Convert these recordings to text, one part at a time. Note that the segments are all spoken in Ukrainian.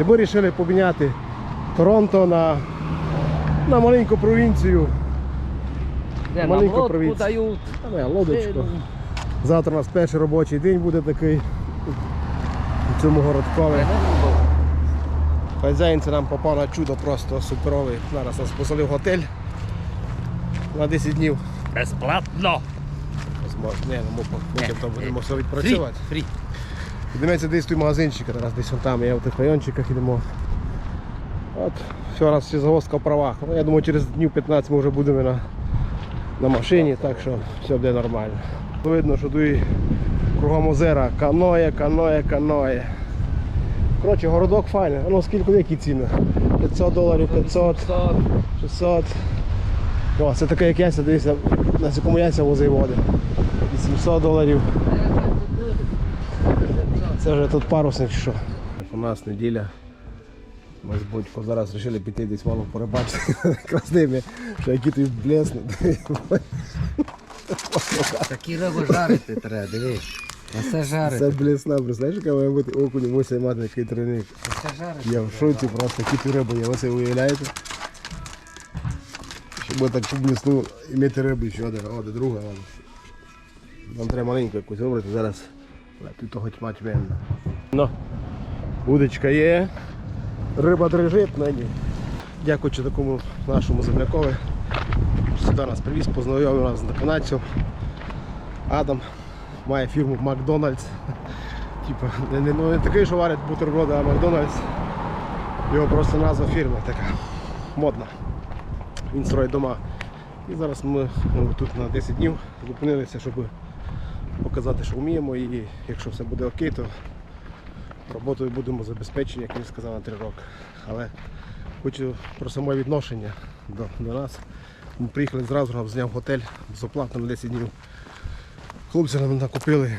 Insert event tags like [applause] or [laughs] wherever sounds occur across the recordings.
Коротше, ми вирішили поміняти Торонто на, на маленьку провінцію. Де, Маленьку лодку провінцію. дають. Та не, лодочку. Е, Завтра у нас перший робочий день буде такий у цьому городкові. Хазяїн це нам попав на чудо просто суперовий. Зараз нас поселив готель на 10 днів. Безплатно. Не, ну, ми потім там будемо все відпрацювати. фрі. Йдемося десь той магазинчик, зараз десь вон там, я в тих райончиках йдемо. От, все, раз всі загвоздка в правах. Ну, я думаю, через днів 15 ми вже будемо на, на машині, так що все буде нормально. Видно, що тут кругом озера каноє, каноє, каноє. Коротше, городок файний. Ну скільки які ціни? 500 доларів, 500, 600. О, це таке, як яся, дивіться, на якому яся возив води. 800 доларів. Це вже тут парусник що. У нас неділя. Ми з Бодько зараз вирішили піти десь мало порибачити [laughs] якраз ними, що які тут блеснуть. Такі рибу жарити треба, дивись. Це жарити. блесна, представляєш, яка має бути окунь мусить мати такий тройник. Все жарити. Я в шоці просто, які тут риби є, ви це уявляєте? Щоб так блесну і мати риби ще один, о, де друга. Нам треба маленьку якусь вибрати, зараз але тут того тьма тьменна. Ну, удочка є, риба дрижить на. Дякуючи такому нашому землякові. Сюди нас привіз, познайомив нас з канадцем. Адам має фірму Макдональдс. Типа, не, не, ну, не такий, що варять бутерброди, а Макдональдс. Його просто назва фірми така модна. Він строїть дома. І зараз ми ну, тут на 10 днів зупинилися, щоб показати, що вміємо. І якщо все буде окей, то роботою будемо забезпечені, як він сказав, на 3 роки. Але хочу про саме відношення до, до нас. Ми приїхали зразу, нам зняв готель з оплатою на 10 днів. Хлопці нам накупили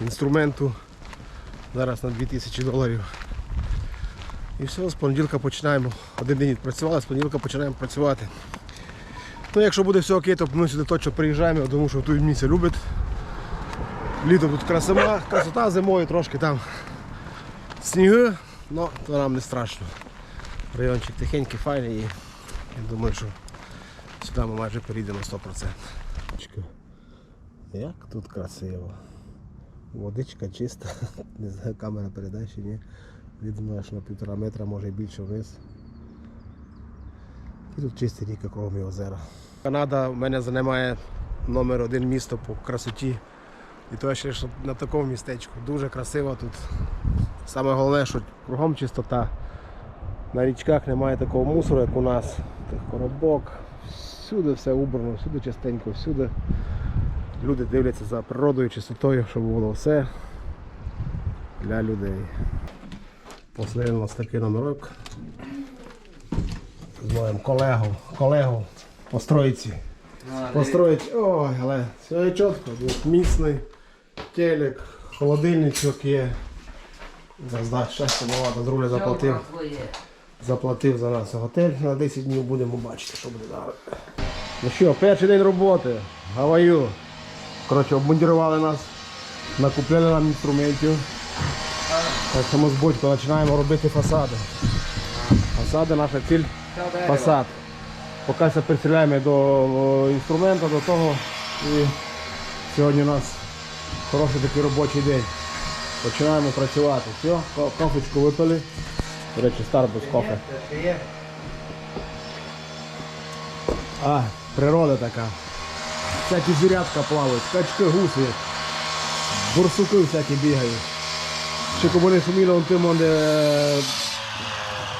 інструменту зараз на 2000 доларів. І все, з понеділка починаємо. Один день відпрацювали, з понеділка починаємо працювати. Ну, якщо буде все окей, то ми сюди точно приїжджаємо, думаю, що тут місце любить. Літом тут красота, красота зимою трошки там сніги, але то нам не страшно. Райончик тихенький, файний і я думаю, що сюди ми майже перейдемо 100%. Як тут красиво. Водичка чиста, [laughs] не знаю, камера передає чи ні. Видно, аж на півтора метра, може і більше вниз. І тут чисті ріка і озера. Канада в мене займає номер один місто по красоті. І то ще що на такому містечку. Дуже красиво тут. Саме головне, що кругом чистота. На річках немає такого мусору, як у нас. Тих коробок. Всюди все убрано, всюди чистенько, всюди. Люди дивляться за природою, чистотою, щоб було все для людей. Послали у нас такий номерок. З моїм колегом, колегом по стройці. По стройці. Ой, але все чітко, міцний телек, холодильничок є. Зараз да, щастя багато, з руля заплатив. Заплатив за нас готель на 10 днів, будемо бачити, що буде далі. Ну що, перший день роботи. Гаваю. Коротше, обмундірували нас, накупляли нам інструментів. Так що ми з Бодько починаємо робити фасади. Фасади наша ціль фасад. Поки пристріляємо до о, інструменту, до того. І сьогодні у нас хороший такий робочий день. Починаємо працювати. Все, кофечку випили. До речі, Starbucks кофе. А, природа така. Всякі звірятка плавають, качки, гуси, бурсуки всякі бігають. Ще коли вони шуміли он тим он, де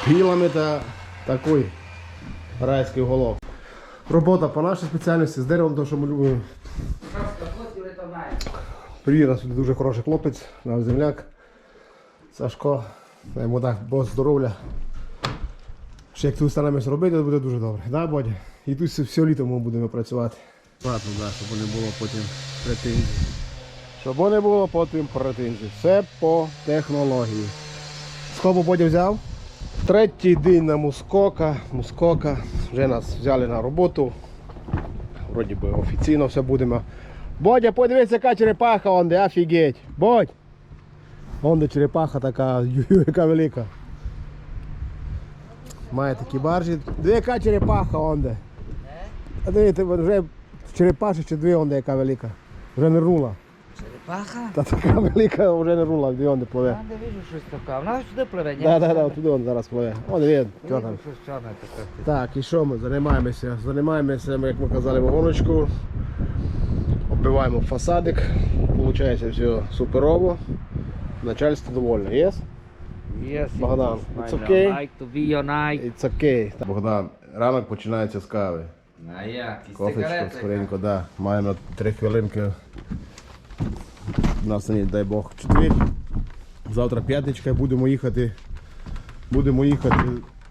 пілами та такий райський голов. Робота по нашій спеціальності з деревом, то що ми любимо. Привіт, нас дуже хороший хлопець, наш земляк. Сашко. Дай йому дай Бог здоров'я. Ще як тут стараємося робити, то буде дуже добре. Да, Бодя? І тут все, все літо ми будемо працювати. Ладно, да, щоб не було потім претензій. Щоб не було потім претензій. Все по технології. Скобу Бодя взяв. Третій день на Мускока. Мускока. Вже нас взяли на роботу. Вроді би офіційно все будемо. Бодя, подивись, яка черепаха, он де, офігеть. Бодь. Вон де черепаха така, яка велика. Має такі баржі. Де яка черепаха онде? А дивіться, вже черепаші чи дві онде яка велика. Вже нирнула. Черепаха? Та така велика вже нирнула, дві онде пливе. Я не вижу щось таке. Вона сюди пливе, ні? Так, так, так, туди он зараз пливе. О, дивіться, що там. Так, і що ми займаємося? Займаємося, як ми казали, вагоночку. Оббиваємо фасадик. Получається все суперово. Начальство довольне. Yes? Yes, Богдан, it's okay? Like to be your night. It's okay. Богдан, ранок починається з кави. А як? Кофечко, скоренько, да. Маємо три хвилинки. У нас ні, дай Бог, четвер. Завтра п'ятничка будемо їхати. Будемо їхати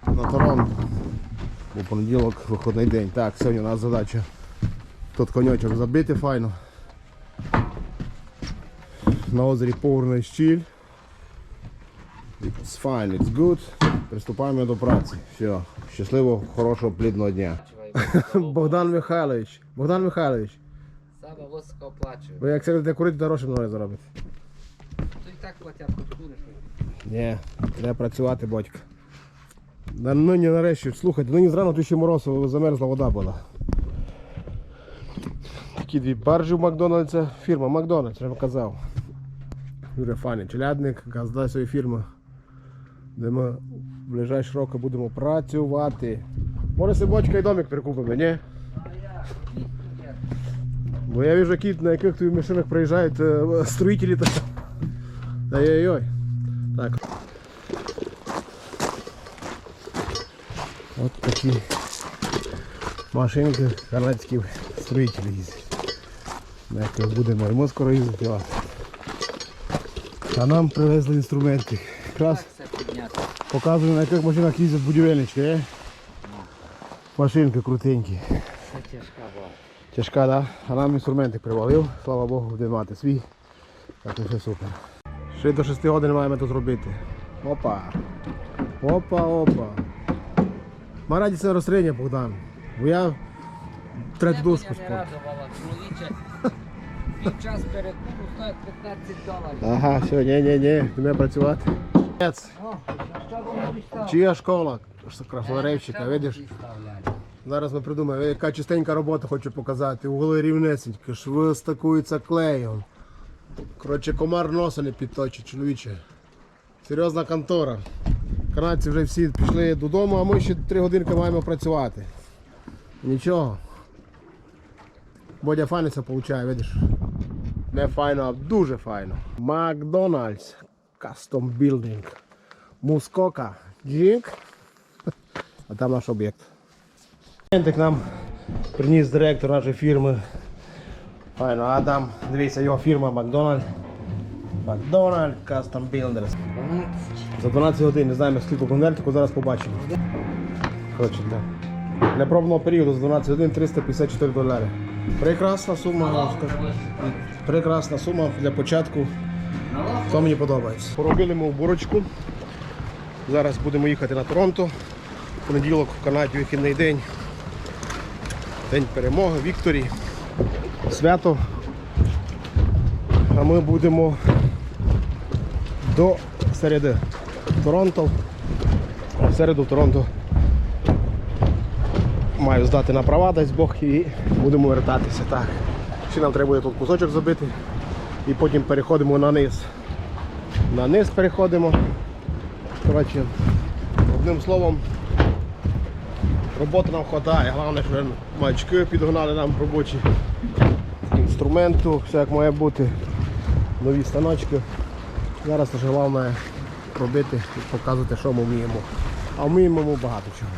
на Торонто. Бо понеділок виходний день. Так, сьогодні у нас задача. Тут коньочок забити файно. На озері повний щіль. It's fine, it's good. Приступаємо до праці. Все. Щасливо, хорошого, плідного дня. [laughs] Богдан Михайлович. Богдан Михайлович. Саме воска оплачує. Ви як сядете курити, то гроші мною заробите. То і так платять хоч куриш. Ні, треба працювати, батько. Нині нарешті, слухайте, нині зрано тут ще мороз, замерзла вода була. Такі дві баржі в Макдональдса, фірма Макдональдс, я вам казав. Дуже файний челядник, газда своєї фірми, де ми в ближайші роки будемо працювати. Може си бочка і домик прикупимо, ні? Бо я вижу, кіт, на яких тут машинах приїжджають е, строїтелі. Ой-ой-ой. Так. От такі машинки канадські строїтелі їздять. Яких будемо ми скоро їздити. А нам привезли інструменти. Якраз показую на яких машинах їздять будівельнички, е? Машинки крутенькі. Це тяжка була. Тяжка, да? А нам інструменти привалив, слава Богу, буде мати свій. Так все супер. Ще до 6 годин маємо тут зробити. Опа. Опа, опа. Ма радісне розстрілення, Богдан. Бо я третю дошку Мене Під час перекупу стоїть 15 доларів. Ага, все, ні, ні, ні, не працювати. Ец, О, що воно вистав? Чия школа? Красноревщика, видиш? Зараз ми придумаємо, яка чистенька робота хочу показати. Угли рівнесенькі, шви стакуються клеєм. Коротше, комар носа не підточить, чоловіче. Серйозна контора. Канадці вже всі пішли додому, а ми ще три годинки маємо працювати. Нічого. Бодя це получає, видиш? Не файно, а дуже файно. Макдональдс. Custom Building. Мускока. Джік. А там наш об'єкт. К нам приніс директор нашої фірми. Файно, Адам. Дивіться, його фірма Макдональд. Макдональд Custom Builders. За 12 годин, не знаємо скільки конвертику, зараз побачимо. Коротше, для пробного періоду за 12 годин 354 долари. Прекрасна сума. Прекрасна сума для початку. То мені подобається. Поробили ми уборочку. Зараз будемо їхати на Торонто. Понеділок в Канаді вихідний день. День перемоги, Вікторії. Свято. А ми будемо до середи Торонто. В середу в Торонто маю здати на права, дасть Бог, і будемо вертатися. Так. Ще нам треба буде тут кусочок забити і потім переходимо на низ. На низ переходимо. Коротше, одним словом, роботи нам вистачає. Головне, що маячки підгнали нам робочі інструменту, все як має бути, нові станочки. Зараз головне робити і показувати, що ми вміємо. А вміємо ми багато чого.